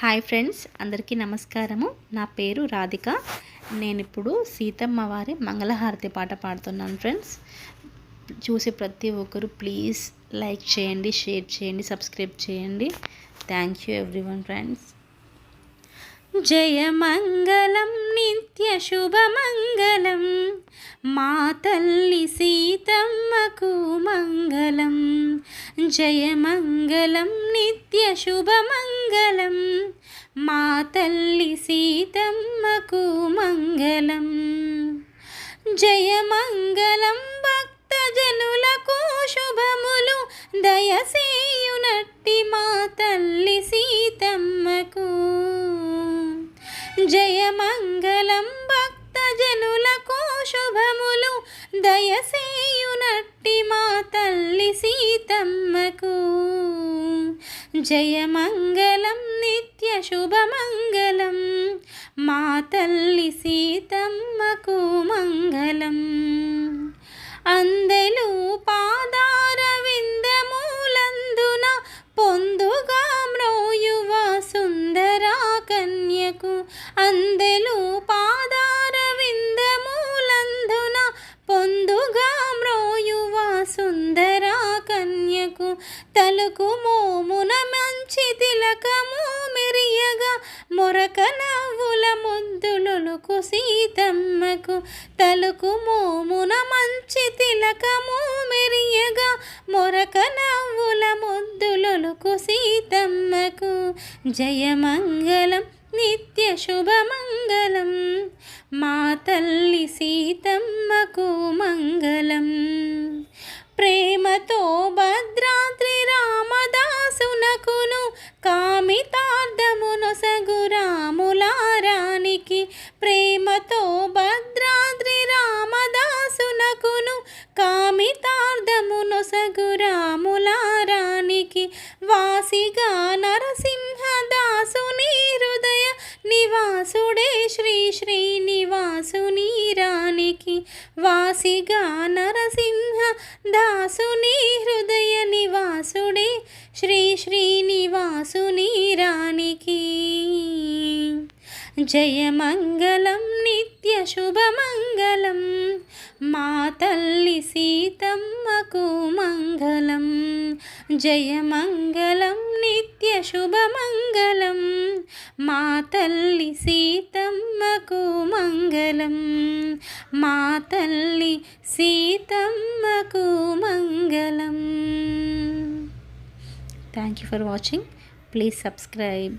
Hi friends అందరికీ నమస్కారము. నా పేరు రాధిక. నేను ఇప్పుడు సీతమ్మ వారి మంగళహారతి పాట పాడుతున్నాను ఫ్రెండ్స్. చూసి ప్రతి ఒక్కరు ప్లీజ్ లైక్ చేయండి షేర్ చేయండి సబ్స్క్రైబ్ చేయండి. Thank you everyone friends. జయమంగళం నిత్య శుభమంగళం మా తల్లి సీతమ్మకు మంగళం. జయమంగళం నిత్య శుభమంగళం. మా తల్లి సీతమ్మకు మంగళం. జయమంగళం భక్తజనులకు శుభములు. దయసేయునట్టి మా తల్లి సీతమ్మకు జయమంగళం భక్తజనులకు శుభములు. దయసేయునట్టి మా తల్లి సీతమ్మకు. జయమంగళం నిత్య శుభమంగళం మా తల్లి సీతమ్మకు మంగళం. మనకు తలకు మోమున మంచి తిలకము మెరియగా మొరక నవ్వుల ముద్దులుకు సీతమ్మకు తలుకు మోమున మంచి తిలకము మెరియగా మొరక నవ్వుల ముద్దులుకు సీతమ్మకు జయమంగళం నిత్య శుభమంగళం మా తల్లి సీతమ్మకు మంగళం. ప్రే వాసుడే శ్రీ శ్రీనివాసుని రానికి వాసిగా నరసింహ దాసుని హృదయ నివాసుడే శ్రీ శ్రీనివాసుని రానికి జయమంగళం నిత్య శుభమంగళం మా తల్లి సీతమ్మకు మంగళం జయమంగళం నిత్య శుభమంగళం. మా తల్లి సీతమ్మకు మంగళం. మా తల్లి సీతమ్మకు మంగళం. Thank you for watching please subscribe